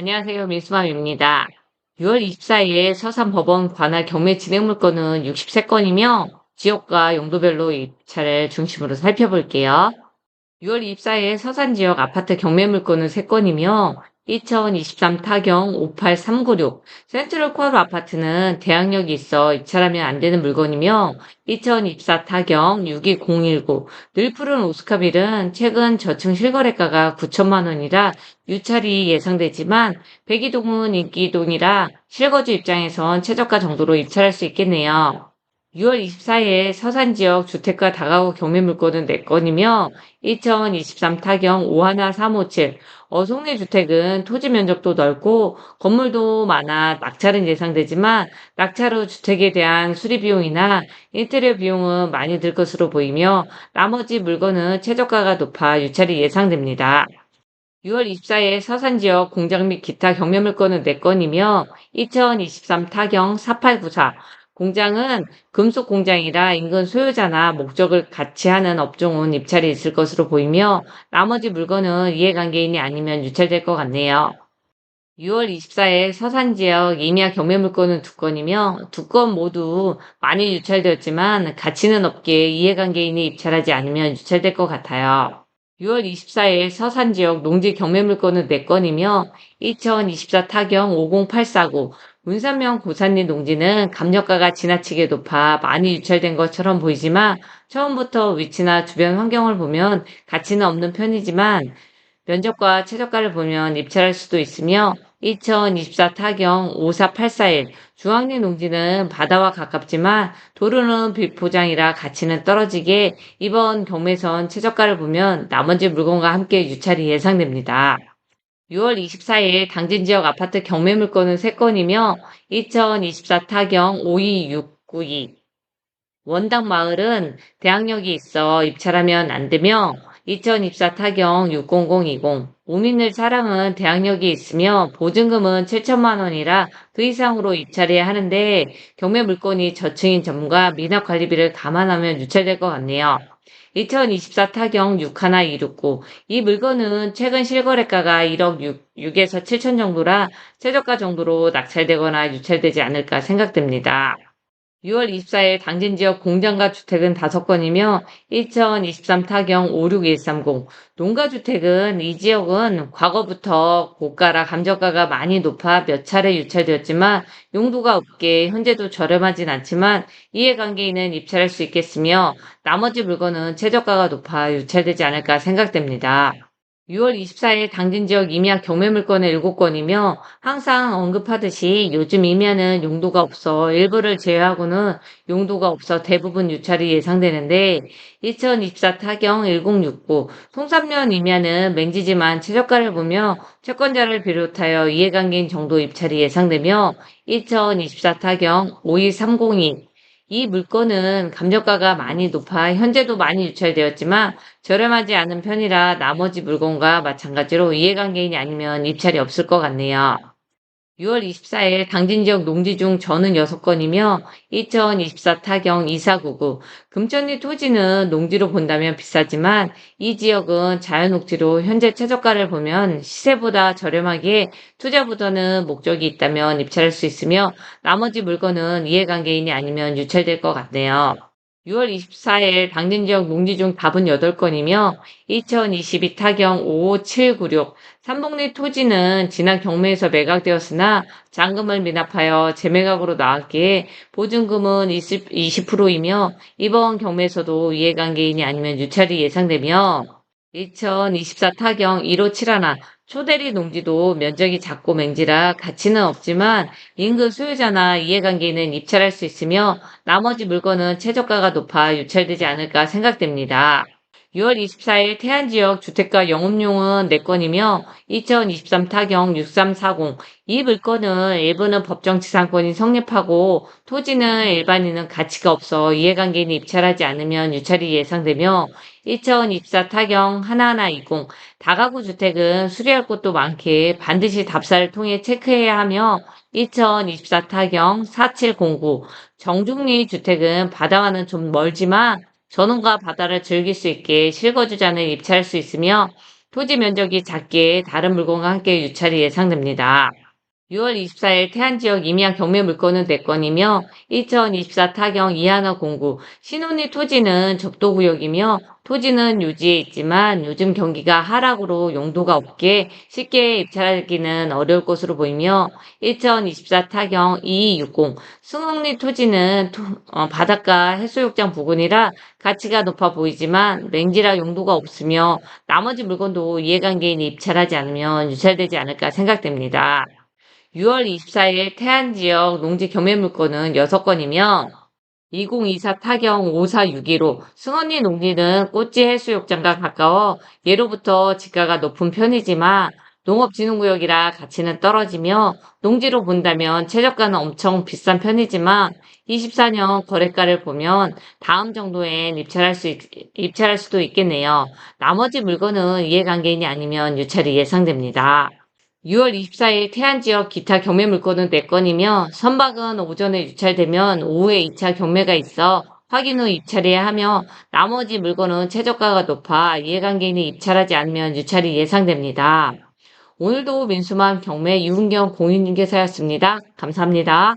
안녕하세요. 민수맘입니다. 6월 24일 서산 법원 관할 경매 진행 물건은 63건이며 지역과 용도별로 입찰을 중심으로 살펴볼게요. 6월 24일 서산 지역 아파트 경매 물건은 3건이며 2023 타경 58396 센트럴 코아루 아파트는 대항력이 있어 입찰하면 안 되는 물건이며 2024 타경 62019 늘푸른 오스카빌은 최근 저층 실거래가가 9천만 원이라 유찰이 예상되지만 백이동은 인기동이라 실거주 입장에선 최저가 정도로 입찰할 수 있겠네요. 6월 24일 서산 지역 주택가 다가구 경매 물건은 4건이며 2023 타경 51357 어송리 주택은 토지 면적도 넓고 건물도 많아 낙찰은 예상되지만 낙찰 후 주택에 대한 수리 비용이나 인테리어 비용은 많이 들 것으로 보이며 나머지 물건은 최저가가 높아 유찰이 예상됩니다. 6월 24일 서산 지역 공장 및 기타 경매 물건은 4건이며 2023 타경 4894 공장은 금속 공장이라 인근 소유자나 목적을 같이 하는 업종은 입찰이 있을 것으로 보이며 나머지 물건은 이해관계인이 아니면 유찰될 것 같네요. 6월 24일 서산 지역 임야 경매 물건은 두 건이며 두 건 모두 많이 유찰되었지만 가치는 없기에 이해관계인이 입찰하지 않으면 유찰될 것 같아요. 6월 24일 서산 지역 농지 경매 물건은 4건이며 2024 타경 50849 문산명 고산리 농지는 감정가가 지나치게 높아 많이 유찰된 것처럼 보이지만 처음부터 위치나 주변 환경을 보면 가치는 없는 편이지만 면적과 최저가를 보면 입찰할 수도 있으며 2024 타경 54841 중앙리 농지는 바다와 가깝지만 도로는 비포장이라 가치는 떨어지게 이번 경매선 최저가를 보면 나머지 물건과 함께 유찰이 예상됩니다. 6월 24일 당진 지역 아파트 경매 물건은 3건이며 2024 타경 52692 원당 마을은 대항력이 있어 입찰하면 안 되며 2024 타경 60020 오민을 사랑은 대항력이 있으며 보증금은 7천만 원이라 그 이상으로 입찰해야 하는데 경매 물건이 저층인 점과 미납 관리비를 감안하면 유찰될 것 같네요. 2024 타경 61269. 이 물건은 최근 실거래가가 1억 6, 6에서 7천 정도라 최저가 정도로 낙찰되거나 유찰되지 않을까 생각됩니다. 6월 24일 당진 지역 공장과 주택은 5건이며 2023 타경 56130 농가주택은 이 지역은 과거부터 고가라 감정가가 많이 높아 몇 차례 유찰되었지만 용도가 없게 현재도 저렴하진 않지만 이해관계인은 입찰할 수 있겠으며 나머지 물건은 최저가가 높아 유찰되지 않을까 생각됩니다. 6월 24일 당진 지역 임야 경매 물건은 7건이며 항상 언급하듯이 요즘 임야는 용도가 없어 일부를 제외하고는 용도가 없어 대부분 유찰이 예상되는데 2024 타경 1069 통삼면 임야는 맹지지만 최저가를 보며 채권자를 비롯하여 이해관계인 정도 입찰이 예상되며 2024 타경 52302 이 물건은 감정가가 많이 높아 현재도 많이 유찰되었지만 저렴하지 않은 편이라 나머지 물건과 마찬가지로 이해관계인이 아니면 입찰이 없을 것 같네요. 6월 24일 당진 지역 농지 중 저는 6건이며 2024 타경 2499 금천리 토지는 농지로 본다면 비싸지만 이 지역은 자연 녹지로 현재 최저가를 보면 시세보다 저렴하기에 투자보다는 목적이 있다면 입찰할 수 있으며 나머지 물건은 이해관계인이 아니면 유찰될 것 같네요. 6월 24일 당진 지역 농지 중 답은 8건이며 2022 타경 55796 삼봉리 토지는 지난 경매에서 매각되었으나 잔금을 미납하여 재매각으로 나왔기에 보증금은 20, 20%이며 이번 경매에서도 이해관계인이 아니면 유찰이 예상되며 2024 타경 1571 초대리 농지도 면적이 작고 맹지라 가치는 없지만 인근 소유자나 이해관계인은 입찰할 수 있으며 나머지 물건은 최저가가 높아 유찰되지 않을까 생각됩니다. 6월 24일 태안 지역 주택가 영업용은 4건이며 2023 타경 6340. 이 물건은 일부는 법정지상권이 성립하고 토지는 일반인은 가치가 없어 이해관계인이 입찰하지 않으면 유찰이 예상되며 2024 타경 1120. 다가구 주택은 수리할 곳도 많기에 반드시 답사를 통해 체크해야 하며 2024 타경 4709. 정중리 주택은 바다와는 좀 멀지만 전원과 바다를 즐길 수 있게 실거주자는 입찰할 수 있으며 토지 면적이 작기에 다른 물건과 함께 유찰이 예상됩니다. 6월 24일 태안지역 임야 경매 물건은 4건이며 2024 타경 이하나 공구 신혼리 토지는 접도구역이며 토지는 유지에 있지만 요즘 경기가 하락으로 용도가 없기에 쉽게 입찰하기는 어려울 것으로 보이며 2024 타경 2260 승흥리 토지는 토- 어, 바닷가 해수욕장 부근이라 가치가 높아 보이지만 맹지라 용도가 없으며 나머지 물건도 이해관계인이 입찰하지 않으면 유찰되지 않을까 생각됩니다. 6월 24일 태안 지역 농지 경매 물건은 6건이며 2024 타경 5461호 승원리 농지는 꽃지 해수욕장과 가까워 예로부터 지가가 높은 편이지만 농업진흥구역이라 가치는 떨어지며 농지로 본다면 최저가는 엄청 비싼 편이지만 24년 거래가를 보면 다음 정도엔 입찰할 수 있- 입찰할 수도 있겠네요. 나머지 물건은 이해관계인이 아니면 유찰이 예상됩니다. 6월 24일 태안 지역 기타 경매 물건은 4건이며 선박은 오전에 유찰되면 오후에 2차 경매가 있어 확인 후 입찰해야 하며 나머지 물건은 최저가가 높아 이해관계인이 입찰하지 않으면 유찰이 예상됩니다. 오늘도 민수만 경매 유은경 공인중개사였습니다. 감사합니다.